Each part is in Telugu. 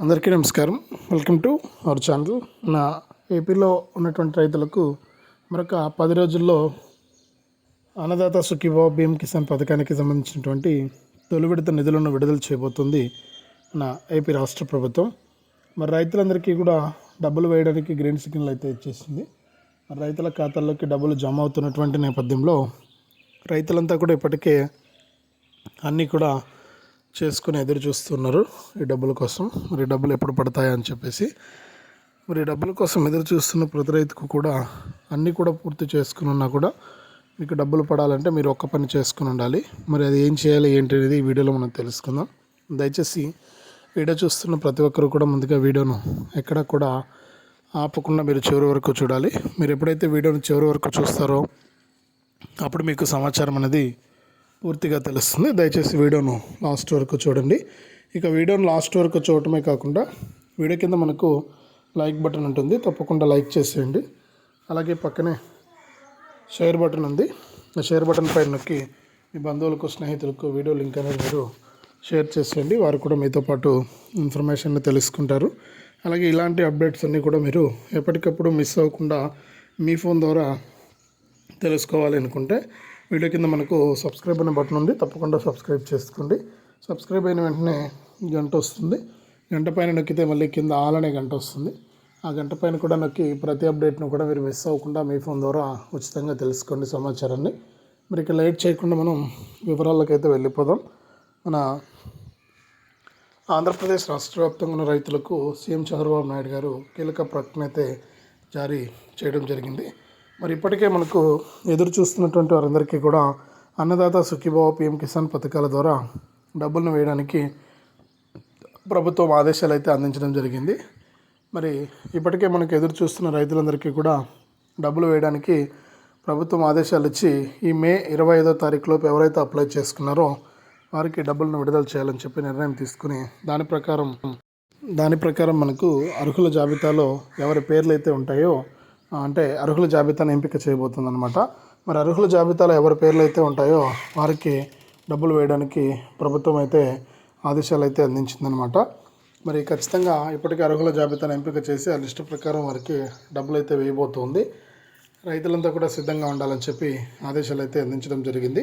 అందరికీ నమస్కారం. వెల్కమ్ టు అవర్ ఛానల్ నా ఏపీలో ఉన్నటువంటి రైతులకు మరొక పది రోజుల్లో అన్నదాత సుఖీభావ భీమ్ కిసాన్ పథకానికి సంబంధించినటువంటి తొలి విడత నిధులను విడుదల చేయబోతుంది నా ఏపీ రాష్ట్ర ప్రభుత్వం. మరి రైతులందరికీ కూడా డబ్బులు వేయడానికి గ్రీన్ సిగ్నల్ అయితే ఇచ్చేసింది. మరి రైతుల ఖాతాల్లోకి డబ్బులు జమ అవుతున్నటువంటి నేపథ్యంలో రైతులంతా కూడా ఇప్పటికే అన్నీ కూడా చేసుకుని ఎదురు చూస్తున్నారు ఈ డబ్బుల కోసం. మరి డబ్బులు ఎప్పుడు పడతాయా అని చెప్పేసి. మరి డబ్బుల కోసం ఎదురు చూస్తున్న ప్రతి రైతుకు కూడా అన్నీ కూడా పూర్తి చేసుకుని ఉన్నా కూడా మీకు డబ్బులు పడాలంటే మీరు ఒక్క పని చేసుకుని ఉండాలి. మరి అది ఏం చేయాలి ఏంటి అనేది ఈ వీడియోలో మనం తెలుసుకుందాం. దయచేసి వీడియో చూస్తున్న ప్రతి ఒక్కరు కూడా ముందుగా వీడియోను ఎక్కడ కూడా ఆపకుండా మీరు చివరి వరకు చూడాలి. మీరు ఎప్పుడైతే వీడియోను చివరి వరకు చూస్తారో అప్పుడు మీకు సమాచారం అనేది పూర్తిగా తెలుస్తుంది. దయచేసి వీడియోను లాస్ట్ వరకు చూడండి. ఇక వీడియోను లాస్ట్ వరకు చూడటమే కాకుండా వీడియో కింద మనకు లైక్ బటన్ ఉంటుంది. తప్పకుండా లైక్ చేసేయండి. అలాగే పక్కనే షేర్ బటన్ ఉంది. ఆ షేర్ బటన్ పైన నొక్కి మీ బంధువులకు స్నేహితులకు వీడియో లింక్ అనేది మీరు షేర్ చేసేయండి. వారు కూడా మీతో పాటు ఇన్ఫర్మేషన్ తెలుసుకుంటారు. అలాగే ఇలాంటి అప్డేట్స్ అన్నీ కూడా మీరు ఎప్పటికప్పుడు మిస్ అవ్వకుండా మీ ఫోన్ ద్వారా తెలుసుకోవాలి అనుకుంటే వీడియో కింద మనకు సబ్స్క్రైబ్ అనే బటన్ ఉంది. తప్పకుండా సబ్స్క్రైబ్ చేసుకోండి. సబ్స్క్రైబ్ అయిన వెంటనే గంట వస్తుంది. గంట పైన నొక్కితే మళ్ళీ కింద ఆల్ అనే గంట వస్తుంది. ఆ గంట పైన కూడా నొక్కి ప్రతి అప్డేట్ను కూడా మీరు మిస్ అవ్వకుండా మీ ఫోన్ ద్వారా ఉచితంగా తెలుసుకోండి సమాచారాన్ని. మరి ఇక లైట్ చేయకుండా మనం వివరాలకైతే వెళ్ళిపోదాం. మన ఆంధ్రప్రదేశ్ రాష్ట్ర వ్యాప్తంగా ఉన్న రైతులకు సీఎం చంద్రబాబు నాయుడు గారు కీలక ప్రకటన అయితే జారీ చేయడం జరిగింది. మరి ఇప్పటికే మనకు ఎదురు చూస్తున్నటువంటి వారందరికీ కూడా అన్నదాత సుఖీభావ పిఎం కిసాన్ పథకాల ద్వారా డబ్బులను వేయడానికి ప్రభుత్వం ఆదేశాలు అయితే అందించడం జరిగింది. మరి ఇప్పటికే మనకు ఎదురు చూస్తున్న రైతులందరికీ కూడా డబ్బులు వేయడానికి ప్రభుత్వం ఆదేశాలు ఇచ్చి ఈ మే ఇరవై ఐదో తారీఖులోపు ఎవరైతే అప్లై చేసుకున్నారో వారికి డబ్బులను విడుదల చేయాలని చెప్పి నిర్ణయం తీసుకుని దాని ప్రకారం దాని ప్రకారం మనకు అర్హుల జాబితాలో ఎవరి పేర్లు అయితే ఉంటాయో అంటే అర్హుల జాబితాను ఎంపిక చేయబోతుంది అనమాట మరి అర్హుల జాబితాలో ఎవరి పేర్లు అయితే ఉంటాయో వారికి డబ్బులు వేయడానికి ప్రభుత్వం అయితే ఆదేశాలు అయితే అందించిందనమాట మరి ఖచ్చితంగా ఇప్పటికే అర్హుల జాబితాను ఎంపిక చేసి ఆ లిస్టు ప్రకారం వారికి డబ్బులు అయితే వేయబోతుంది. రైతులంతా కూడా సిద్ధంగా ఉండాలని చెప్పి ఆదేశాలు అయితే అందించడం జరిగింది.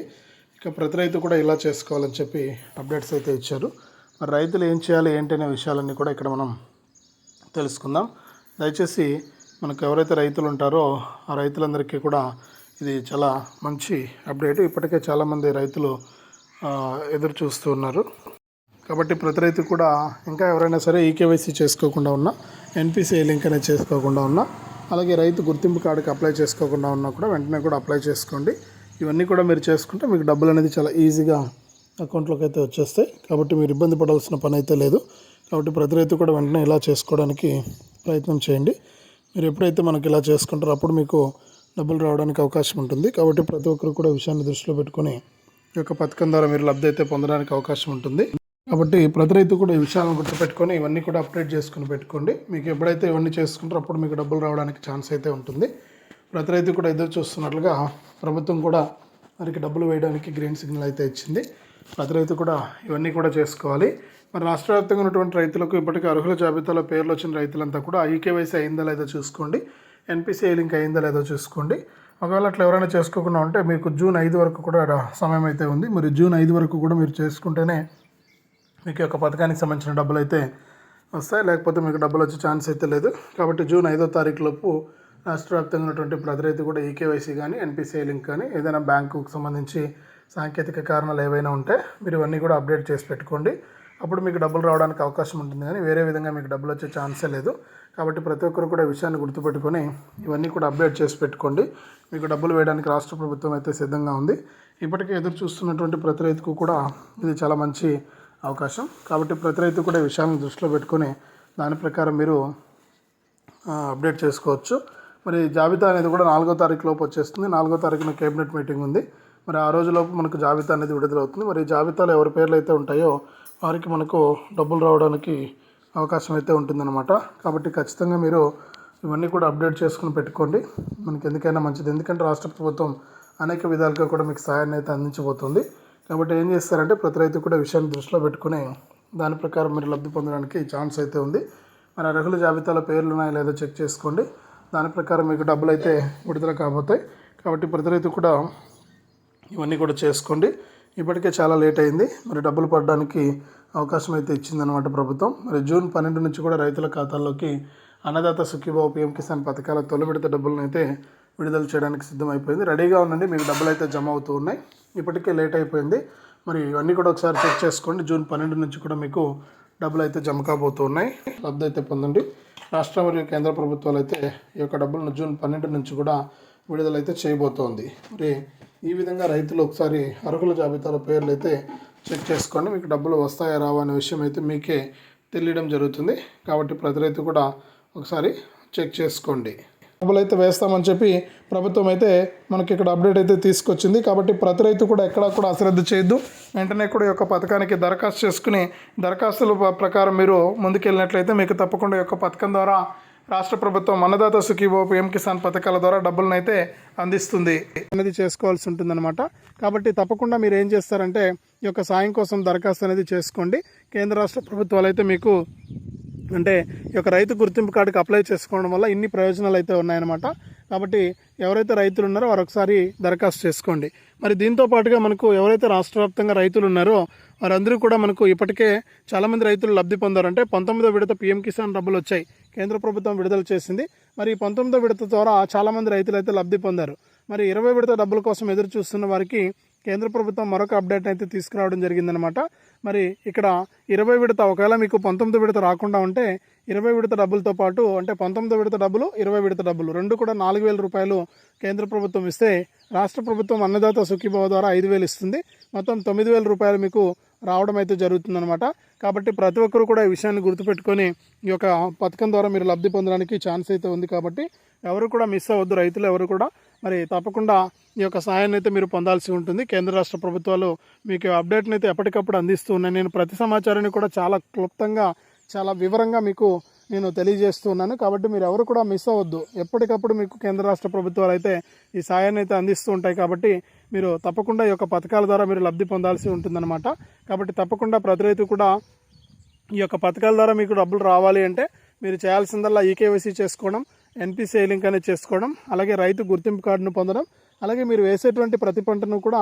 ఇక ప్రతి రైతు కూడా ఇలా చేసుకోవాలని చెప్పి అప్డేట్స్ అయితే ఇచ్చారు. మరి రైతులు ఏం చేయాలి ఏంటి అనే విషయాలన్నీ కూడా ఇక్కడ మనం తెలుసుకుందాం. దయచేసి మనకు ఎవరైతే రైతులు ఉంటారో ఆ రైతులందరికీ కూడా ఇది చాలా మంచి అప్డేట్. ఇప్పటికే చాలామంది రైతులు ఎదురు చూస్తూ ఉన్నారు. కాబట్టి ప్రతి రైతు కూడా ఇంకా ఎవరైనా సరే ఈకేవైసీ చేసుకోకుండా ఉన్నా ఎన్పిసిఐ లింక్ అనేది చేసుకోకుండా ఉన్నా అలాగే రైతు గుర్తింపు కార్డుకి అప్లై చేసుకోకుండా ఉన్నా కూడా వెంటనే కూడా అప్లై చేసుకోండి. ఇవన్నీ కూడా మీరు చేసుకుంటే మీకు డబ్బులు అనేది చాలా ఈజీగా అకౌంట్లోకి అయితే వచ్చేస్తాయి. కాబట్టి మీరు ఇబ్బంది పడాల్సిన పని అయితే లేదు. కాబట్టి ప్రతి రైతు కూడా వెంటనే ఇలా చేసుకోవడానికి ప్రయత్నం చేయండి. మీరు ఎప్పుడైతే మనకి ఇలా చేసుకుంటారో అప్పుడు మీకు డబ్బులు రావడానికి అవకాశం ఉంటుంది. కాబట్టి ప్రతి ఒక్కరు కూడా విషయాన్ని దృష్టిలో పెట్టుకొని ఈ యొక్క పథకం ద్వారా మీరు లబ్ధి అయితే పొందడానికి అవకాశం ఉంటుంది. కాబట్టి ప్రతి రైతు కూడా ఈ విషయాలను గుర్తుపెట్టుకొని ఇవన్నీ కూడా అప్డేట్ చేసుకుని పెట్టుకోండి. మీకు ఎప్పుడైతే ఇవన్నీ చేసుకుంటారో అప్పుడు మీకు డబ్బులు రావడానికి ఛాన్స్ అయితే ఉంటుంది. ప్రతి రైతు కూడా ఎదురు చూస్తున్నట్లుగా ప్రభుత్వం కూడా వారికి డబ్బులు వేయడానికి గ్రీన్ సిగ్నల్ అయితే ఇచ్చింది. ప్రతి రైతు కూడా ఇవన్నీ కూడా చేసుకోవాలి. మరి రాష్ట్ర వ్యాప్తంగా ఉన్నటువంటి రైతులకు ఇప్పటికీ అర్హుల జాబితాలో పేర్లు వచ్చిన రైతులంతా కూడా ఈకేవైసీ అయిందా లేదో చూసుకోండి. ఎన్పిసిఐ లింక్ అయిందా లేదో చూసుకోండి. ఒకవేళ అట్లా ఎవరైనా చేసుకోకుండా ఉంటే మీకు జూన్ ఐదు వరకు కూడా సమయం అయితే ఉంది. మరి జూన్ ఐదు వరకు కూడా మీరు చేసుకుంటేనే మీకు యొక్క పథకానికి సంబంధించిన డబ్బులు అయితే వస్తాయి. లేకపోతే మీకు డబ్బులు వచ్చే ఛాన్స్ అయితే లేదు. కాబట్టి జూన్ ఐదో తారీఖు లోపు రాష్ట్ర వ్యాప్తంగా ఉన్నటువంటి ప్రతి రైతు కూడా ఈకేవైసీ కానీ ఎన్పిసిఐ లింక్ కానీ ఏదైనా బ్యాంకుకు సంబంధించి సాంకేతిక కారణాలు ఏవైనా ఉంటే మీరు ఇవన్నీ కూడా అప్డేట్ చేసి పెట్టుకోండి. అప్పుడు మీకు డబ్బులు రావడానికి అవకాశం ఉంటుంది కానీ వేరే విధంగా మీకు డబ్బులు వచ్చే ఛాన్సే లేదు. కాబట్టి ప్రతి ఒక్కరు కూడా విషయాన్ని గుర్తుపెట్టుకొని ఇవన్నీ కూడా అప్డేట్ చేసి పెట్టుకోండి. మీకు డబ్బులు వేయడానికి రాష్ట్ర ప్రభుత్వం అయితే సిద్ధంగా ఉంది. ఇప్పటికే ఎదురు చూస్తున్నటువంటి ప్రతి రైతుకు కూడా ఇది చాలా మంచి అవకాశం. కాబట్టి ప్రతి రైతు కూడా విషయాన్ని విషయాలను దృష్టిలో పెట్టుకొని దాని ప్రకారం మీరు అప్డేట్ చేసుకోవచ్చు. మరి జాబితా అనేది కూడా నాలుగో తారీఖు లోపు వచ్చేస్తుంది. నాలుగో తారీఖున కేబినెట్ మీటింగ్ ఉంది. మరి ఆ రోజులోపు మనకు జాబితా అనేది విడుదలవుతుంది. మరి జాబితాలో ఎవరి పేర్లు అయితే ఉంటాయో వారికి మనకు డబ్బులు రావడానికి అవకాశం అయితే ఉంటుందన్నమాట. కాబట్టి ఖచ్చితంగా మీరు ఇవన్నీ కూడా అప్డేట్ చేసుకుని పెట్టుకోండి. మనకి ఎందుకైనా మంచిది. ఎందుకంటే రాష్ట్ర ప్రభుత్వం అనేక విధాలుగా కూడా మీకు సహాయాన్ని అయితే అందించబోతుంది. కాబట్టి ఏం చేస్తారంటే ప్రతి రైతు కూడా విషయాన్ని దృష్టిలో పెట్టుకుని దాని ప్రకారం మీరు లబ్ధి పొందడానికి ఛాన్స్ అయితే ఉంది. మరి అర్హుల జాబితాలో పేర్లు ఉన్నాయో లేదో చెక్ చేసుకోండి. దాని ప్రకారం మీకు డబ్బులు అయితే విడుదల కాబోతాయి. కాబట్టి ప్రతి రైతు కూడా ఇవన్నీ కూడా చేసుకోండి. ఇప్పటికే చాలా లేట్ అయింది. మరి డబ్బులు పడడానికి అవకాశం అయితే ఇచ్చిందనమాట ప్రభుత్వం. మరి జూన్ పన్నెండు నుంచి కూడా రైతుల ఖాతాల్లోకి అన్నదాత సుఖీబాబు పిఎం కిసాన్ పథకాల తొలి విడత డబ్బులను అయితే విడుదల చేయడానికి సిద్ధమైపోయింది. రెడీగా ఉండండి మీకు డబ్బులు అయితే జమ అవుతూ ఉన్నాయి. ఇప్పటికే లేట్ అయిపోయింది. మరి ఇవన్నీ కూడా ఒకసారి చెక్ చేసుకోండి. జూన్ పన్నెండు నుంచి కూడా మీకు డబ్బులు అయితే జమ కాబోతూ ఉన్నాయి. లబ్ధి అయితే పొందండి. రాష్ట్ర మరియు కేంద్ర ప్రభుత్వాలు అయితే ఈ యొక్క డబ్బులను జూన్ పన్నెండు నుంచి కూడా విడుదలైతే చేయబోతోంది. మరి ఈ విధంగా రైతులు ఒకసారి అర్హుల జాబితాలో పేర్లు అయితే చెక్ చేసుకోండి. మీకు డబ్బులు వస్తాయా రావా అనే విషయం అయితే మీకే తెలియడం జరుగుతుంది. కాబట్టి ప్రతి రైతు కూడా ఒకసారి చెక్ చేసుకోండి. డబ్బులు అయితే వేస్తామని చెప్పి ప్రభుత్వం అయితే మనకి ఇక్కడ అప్డేట్ అయితే తీసుకొచ్చింది. కాబట్టి ప్రతి రైతు కూడా ఎక్కడా కూడా అశ్రద్ధ చేయొద్దు. వెంటనే కూడా ఈ యొక్క పథకానికి దరఖాస్తు చేసుకుని దరఖాస్తుల ప్రకారం మీరు ముందుకెళ్ళినట్లయితే మీకు తప్పకుండా ఈ యొక్క పథకం ద్వారా రాష్ట్ర ప్రభుత్వం అన్నదాత సుఖీభో పిఎం కిసాన్ పథకాల ద్వారా డబ్బులను అయితే అందిస్తుంది. అనేది చేసుకోవాల్సి ఉంటుందన్నమాట. కాబట్టి తప్పకుండా మీరు ఏం చేస్తారంటే ఈ యొక్క సాయం కోసం దరఖాస్తు అనేది చేసుకోండి. కేంద్ర రాష్ట్ర ప్రభుత్వాలు అయితే మీకు అంటే ఈ యొక్క రైతు గుర్తింపు కార్డుకి అప్లై చేసుకోవడం వల్ల ఇన్ని ప్రయోజనాలు అయితే ఉన్నాయన్నమాట. కాబట్టి ఎవరైతే రైతులు ఉన్నారో వారు ఒకసారి దరఖాస్తు చేసుకోండి. మరి దీంతో పాటుగా మనకు ఎవరైతే రాష్ట్ర వ్యాప్తంగా రైతులు ఉన్నారో వారందరూ కూడా మనకు ఇప్పటికే చాలామంది రైతులు లబ్ధి పొందారు అంటే పంతొమ్మిదో విడత పీఎం కిసాన్ డబ్బులు వచ్చాయి. కేంద్ర ప్రభుత్వం విడుదల చేసింది. మరి ఈ పంతొమ్మిదో విడత ద్వారా చాలామంది రైతులు అయితే లబ్ధి పొందారు. మరి ఇరవై విడత డబ్బుల కోసం ఎదురు చూస్తున్న వారికి కేంద్ర ప్రభుత్వం మరొక అప్డేట్ అయితే తీసుకురావడం జరిగిందనమాట మరి ఇక్కడ ఇరవై విడత ఒకవేళ మీకు పంతొమ్మిది విడత రాకుండా ఉంటే ఇరవై విడత డబ్బులతో పాటు అంటే పంతొమ్మిది విడత డబ్బులు ఇరవై విడత డబ్బులు రెండు కూడా నాలుగు వేల రూపాయలు కేంద్ర ప్రభుత్వం ఇస్తే రాష్ట్ర ప్రభుత్వం అన్నదాత సుఖీభావ ద్వారా ఐదు వేలు ఇస్తుంది. మొత్తం తొమ్మిది వేల రూపాయలు మీకు రావడం అయితే జరుగుతుందనమాట కాబట్టి ప్రతి ఒక్కరు కూడా ఈ విషయాన్ని గుర్తుపెట్టుకొని ఈ యొక్క పథకం ద్వారా మీరు లబ్ధి పొందడానికి ఛాన్స్ అయితే ఉంది కాబట్టి ఎవరు కూడా మిస్ అవ్వద్దు. రైతులు ఎవరు కూడా మరి తప్పకుండా ఈ యొక్క సాయాన్ని అయితే మీరు పొందాల్సి ఉంటుంది. కేంద్ర రాష్ట్ర ప్రభుత్వాలు మీకు అప్డేట్ని అయితే ఎప్పటికప్పుడు అందిస్తూ ఉన్నాయి. నేను ప్రతి సమాచారాన్ని కూడా చాలా క్లుప్తంగా చాలా వివరంగా మీకు నేను తెలియజేస్తున్నాను. కాబట్టి మీరు ఎవరు కూడా మిస్ అవ్వద్దు. ఎప్పటికప్పుడు మీకు కేంద్ర రాష్ట్ర ప్రభుత్వాలు అయితే ఈ సాయాన్ని అయితే అందిస్తూ ఉంటాయి. కాబట్టి మీరు తప్పకుండా ఈ యొక్క పథకాల ద్వారా మీరు లబ్ధి పొందాల్సి ఉంటుందన్నమాట. కాబట్టి తప్పకుండా ప్రతి రైతు కూడా ఈ యొక్క పథకాల ద్వారా మీకు డబ్బులు రావాలి అంటే మీరు చేయాల్సిందల్లా ఈకేవైసీ చేసుకోవడం ఎన్పిసిఐ లింక్ అనేది చేసుకోవడం అలాగే రైతు గుర్తింపు కార్డును పొందడం అలాగే మీరు వేసేటువంటి ప్రతి పంటను కూడా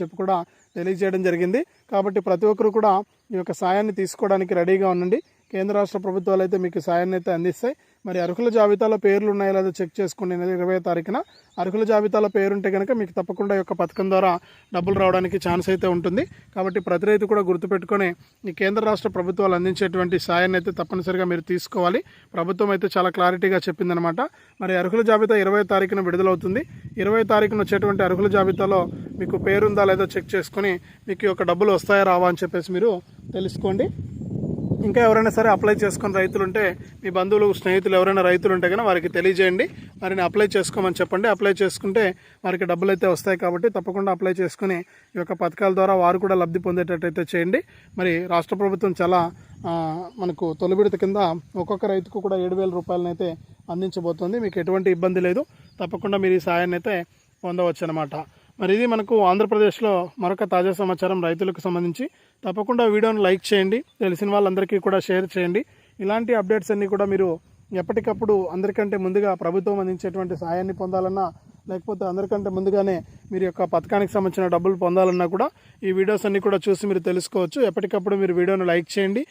చెప్పి కూడా తెలియజేయడం జరిగింది. కాబట్టి ప్రతి ఒక్కరు కూడా ఈ యొక్క సాయాన్ని తీసుకోవడానికి రెడీగా ఉండండి. కేంద్ర రాష్ట్ర ప్రభుత్వాలు అయితే మీకు సాయాన్ని అయితే అందిస్తాయి. మరి అర్హుల జాబితాలో పేర్లు ఉన్నాయో లేదో చెక్ చేసుకోండి నెల ఇరవై తారీఖున అర్హుల జాబితాలో పేరుంటే కనుక మీకు తప్పకుండా ఈ యొక్క పథకం ద్వారా డబ్బులు రావడానికి ఛాన్స్ అయితే ఉంటుంది. కాబట్టి ప్రతి రైతు కూడా గుర్తుపెట్టుకొని ఈ కేంద్ర రాష్ట్ర ప్రభుత్వాలు అందించేటువంటి సాయాన్ని అయితే తప్పనిసరిగా మీరు తీసుకోవాలి. ప్రభుత్వం అయితే చాలా క్లారిటీగా చెప్పిందనమాట. మరి అర్హుల జాబితా ఇరవై తారీఖున విడుదలవుతుంది. ఇరవై తారీఖున వచ్చేటువంటి అర్హుల జాబితాలో మీకు పేరుందా లేదో చెక్ చేసుకుని మీకు ఈ యొక్క డబ్బులు వస్తాయా రావా అని చెప్పేసి మీరు తెలుసుకోండి. ఇంకా ఎవరైనా సరే అప్లై చేసుకుని రైతులు ఉంటే మీ బంధువులు స్నేహితులు ఎవరైనా రైతులు ఉంటే కానీ వారికి తెలియజేయండి. వారిని అప్లై చేసుకోమని చెప్పండి. అప్లై చేసుకుంటే వారికి డబ్బులు అయితే వస్తాయి కాబట్టి తప్పకుండా అప్లై చేసుకుని ఈ యొక్క పథకాల ద్వారా వారు కూడా లబ్ధి పొందేటట్టయితే చేయండి. మరి రాష్ట్ర ప్రభుత్వం చాలా మనకు తొలి విడత కింద ఒక్కొక్క రైతుకు కూడా ఏడు వేల రూపాయలనైతే అందించబోతోంది. మీకు ఎటువంటి ఇబ్బంది లేదు. తప్పకుండా మీరు ఈ సాయాన్ని అయితే పొందవచ్చు అనమాట మరి ఇది మనకు ఆంధ్రప్రదేశ్లో మరొక తాజా సమాచారం రైతులకు సంబంధించి. తప్పకుండా వీడియోను లైక్ చేయండి. తెలిసిన వాళ్ళందరికీ కూడా షేర్ చేయండి. ఇలాంటి అప్డేట్స్ అన్నీ కూడా మీరు ఎప్పటికప్పుడు అందరికంటే ముందుగా ప్రభుత్వం అందించేటువంటి సాయాన్ని పొందాలన్నా లేకపోతే అందరికంటే ముందుగానే మీరు యొక్క పథకానికి సంబంధించిన డబ్బులు పొందాలన్నా కూడా ఈ వీడియోస్ అన్నీ కూడా చూసి మీరు తెలుసుకోవచ్చు. ఎప్పటికప్పుడు మీరు వీడియోను లైక్ చేయండి.